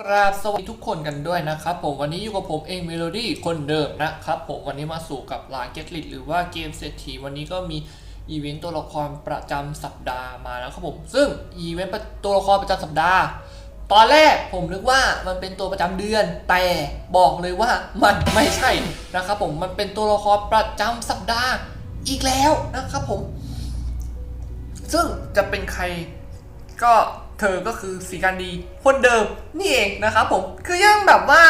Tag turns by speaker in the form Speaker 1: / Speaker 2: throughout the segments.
Speaker 1: กราบสวัสดีทุกคนกันด้วยนะครับผมวันนี้อยู่กับผมเองเมโลดี้คนเดิมนะครับผมวันนี้มาสู่กับลาเกตลิดหรือว่าเกมเศรษฐีวันนี้ก็มีอีเวนต์ตัวละครประจำสัปดาห์มาแล้วครับผม ซึ่งอีเวนต์ตัวละครประจำสัปดาห์ ตอนแรกผมนึกว่ามันเป็นตัวประจำเดือน แต่บอกเลยว่ามันไม่ใช่นะครับผมมันเป็นตัวละครประจำสัปดาห์อีกแล้วนะครับผม ซึ่งจะเป็นใครก็ เธอก็คือสีการดีคนเดิมนี่เองนะครับผมคือยังแบบว่า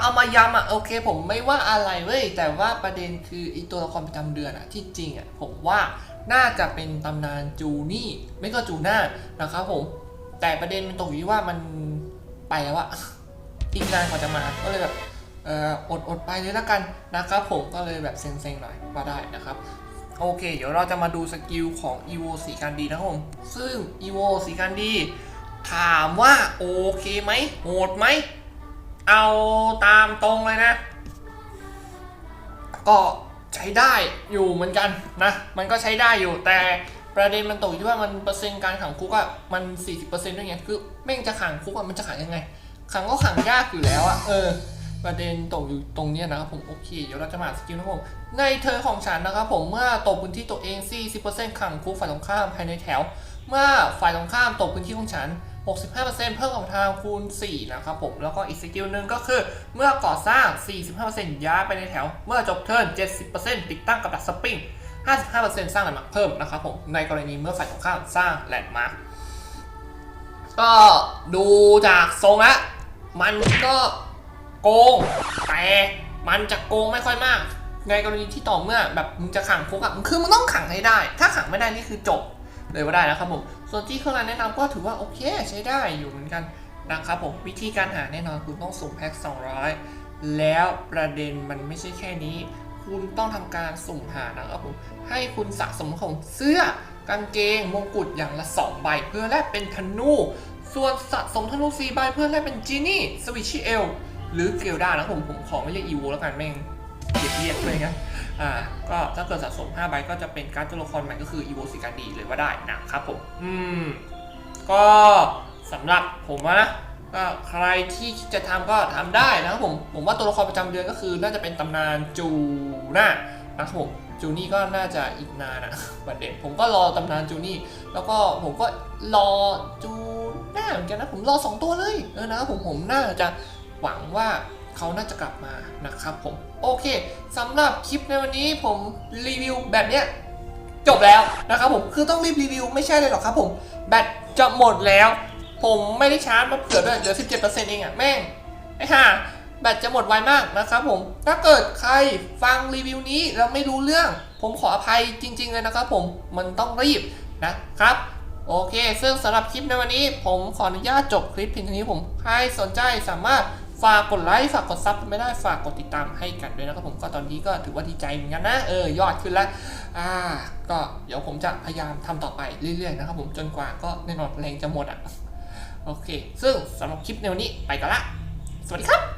Speaker 1: เอามาย้ำอะโอเค ผมไม่ว่าอะไรเว้ยแต่ว่าประเด็นคืออีตัวละครประจำเดือนอะที่จริงอะผมว่าน่าจะเป็นตำนานจูนี่ไม่ก็จูน่านะครับผมแต่ประเด็นมันตรงอยู่ที่ว่ามันไปแล้วอะอีกนานกว่าจะมาก็เลยแบบเอ่ออดอดไปเลยละกันนะครับผมก็เลยแบบเซ็งๆหน่อยว่าได้นะครับ โอเค เดี๋ยวเราจะมาดูสกิลของ EVO สีการดีนะครับผม ซึ่ง EVO สีการดี ถามว่า โอเคไหมโหดไหม เอาตามตรงเลยนะ ก็ใช้ได้อยู่เหมือนกันนะ มันก็ใช้ได้อยู่แต่ประเด็นมันตกที่ว่ามันเปอร์เซ็นต์การขังคุกอะมัน 40%ด้วยไงคือแม่งจะขังคุกอะมันจะขังยังไง ขังก็ขังยากอยู่แล้วอะเออ ประเด็นตกอยู่ตรงเนี้ยนะครับผมโอเคเดี๋ยวเราจะมาสกิลนะครับผมในเธอของฉันนะครับผมเมื่อตกพื้นที่ตัวเอง 40%ขังคุกฝ่ายตรงข้ามภายในแถว เมื่อฝ่ายตรงข้ามตกพื้นที่ของฉัน 65%เพิ่มของทางคูณ 4 นะครับผมแล้วก็อีกสกิลหนึ่งก็คือ เมื่อก่อสร้าง 45%ย้ายไปในแถว เมื่อจบเทิร์น 70%ติดตั้งกับดักสปริง55%สร้างแลนด์มาร์คเพิ่มนะครับผมในกรณีเมื่อฝ่ายตรงข้ามสร้างแลนด์มาร์คก็ดูจากทรงละมันก็ โกง แต่มันจะโกงไม่ค่อยมาก ในกรณีที่ต่อเมื่อแบบมึงจะขังคุกอะคือมึงต้องขังให้ได้ ถ้าขังไม่ได้นี่คือจบเลยว่าได้นะครับผม ส่วนที่เครื่องรางแนะนำก็ถือว่าโอเคใช้ได้อยู่เหมือนกันนะครับผมวิธีการหาแน่นอนคุณต้องสุ่มแพ็ค200 แล้วประเด็นมันไม่ใช่แค่นี้ คุณต้องทำการสุ่มหานะครับผมให้คุณสะสมของเสื้อกางเกงมงกุฎอย่างละ 2 ใบ เพื่อแลกเป็นธนู ส่วนสะสมธนู4ใบเพื่อแลกเป็นจีนี่สวิชชิเอล หรือเกลดานะครับผมผมขอไม่เรียกอีโวแล้วกันแม่งเกลียดเรียกเลยนะอ่าก็ถ้าเกิดสะสม 5 ใบก็จะเป็นการ์ดตัวละครใหม่ก็คืออีโวสิการดีเลยว่าได้นะครับผม อืม ก็สำหรับผมนะก็ใครที่คิดจะทำก็ทำได้นะครับผม ผมว่าตัวละครประจำเดือนก็คือน่าจะเป็นตำนานจูน่านะครับผมจูนี่ก็น่าจะอีกนานอะประเด็นผมก็รอตำนานจูนี่ แล้วก็ผมก็รอจูน่าเหมือนกันนะผมรอสองตัวเลยเออนะครับผมผมน่าจะ หวังว่าเขาน่าจะกลับมานะครับผม โอเคสำหรับคลิปในวันนี้ผมรีวิวแบบเนี้ยจบแล้วนะครับผมคือต้องรีบรีวิวไม่ใช่เลยหรอกครับผม แบตจะหมดแล้ว ผมไม่ได้ชาร์จมาเผื่อด้วยเหลือ 17%เองอะแม่งไอ้ห่าแบตจะหมดไวมากนะครับผม ถ้าเกิดใครฟังรีวิวนี้แล้วไม่รู้เรื่อง ผมขออภัยจริง ๆ เลยนะครับผมมันต้องรีบนะครับโอเค ซึ่งสำหรับคลิปในวันนี้ ผมขออนุญาตจบคลิปเพียงเท่านี้ผม ใครสนใจสามารถ ฝากกดไลค์ฝากกดซับไม่ได้ฝากกดติดตามให้กันด้วยนะครับผมก็ตอนนี้ก็ถือว่าดีใจเหมือนกันนะเออยอดขึ้นแล้วอ่าก็เดี๋ยวผมจะพยายามทำต่อไปเรื่อยๆนะครับผมจนกว่าก็แน่นอนแรงจะหมดอะโอเค ซึ่งสำหรับคลิปในวันนี้ไปกันละ สวัสดีครับ